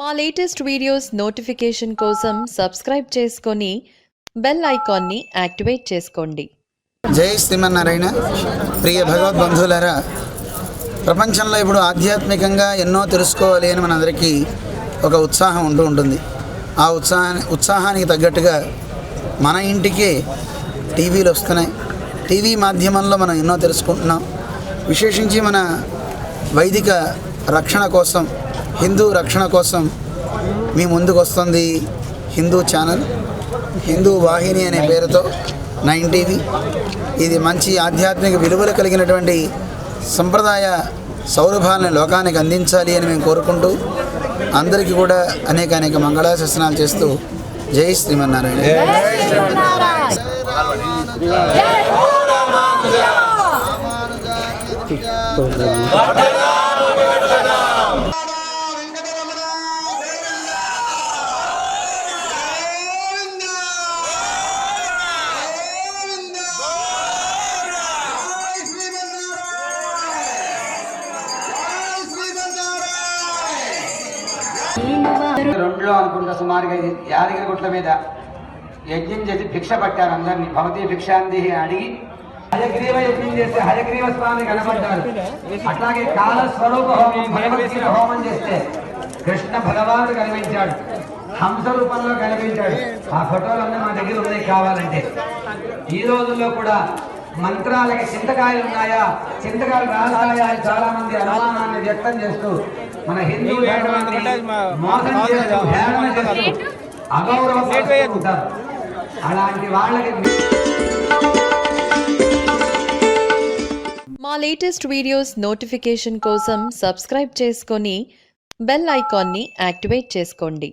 మా latest videos notification కోసం subscribe చేసుకొని బెల్ ఐకాన్ని యాక్టివేట్ చేసుకోండి. జై శ్రీమన్నారాయణ. ప్రియ భగవద్బంధువులారా ప్రపంచంలో ఇప్పుడు ఆధ్యాత్మికంగా ఎన్నో తెలుసుకోవాలి అని మనందరికీ ఒక ఉత్సాహం ఉంటూ ఉంటుంది. ఆ ఉత్సాహాన్ని ఉత్సాహానికి తగ్గట్టుగా మన ఇంటికే టీవీలు వస్తున్నాయి. టీవీ మాధ్యమంలో మనం ఎన్నో తెలుసుకుంటున్నాం. విశేషించి మన వైదిక రక్షణ కోసం హిందూ రక్షణ కోసం మీ ముందుకు వస్తుంది హిందూ ఛానల్ హిందూ వాహిని అనే పేరుతో నైన్ టీవీ. ఇది మంచి ఆధ్యాత్మిక విలువలు కలిగినటువంటి సంప్రదాయ సౌరభాలను లోకానికి అందించాలి అని మేము కోరుకుంటూ అందరికీ కూడా అనేక అనేక మంగళాశాసనాలు చేస్తూ జై శ్రీమన్నారాయణ. రెండులో అనుకుంటా సుమారుగా యాదగిరి గుట్ల మీద యజ్ఞం చేసి భిక్ష పట్టారు అందరినీ. భవతి భిక్షాంది అడిగి హయగ్రీవ యజ్ఞం చేస్తే హయగ్రీవ స్వామి కనబడ్డారు అట్లాగే కాల స్వరూప హోమం భగవద్గీత హోమం చేస్తే కృష్ణ భగవానుడు కనిపించాడు. హంస రూపంలో కనిపించాడు. ఆ ఫోటోలన్నీ మా దగ్గర ఉన్నాయి కావాలంటే. ఈ రోజుల్లో కూడా మంత్రాలకి చింతకాయలు ఉన్నాయా? చింతకాయలు రాస్తాయా? చాలా మంది అనుమానాన్ని వ్యక్తం చేస్తూ మన హిందూ ధర్మాన్ని మోసం చేస్తూ హేళన చేస్తూ అగౌరవ ఉంటారు. అలాంటి వాళ్ళకి మా లేటెస్ట్ వీడియోస్ నోటిఫికేషన్ కోసం సబ్స్క్రైబ్ చేసుకొని బెల్ ఐకాన్ని యాక్టివేట్ చేసుకోండి.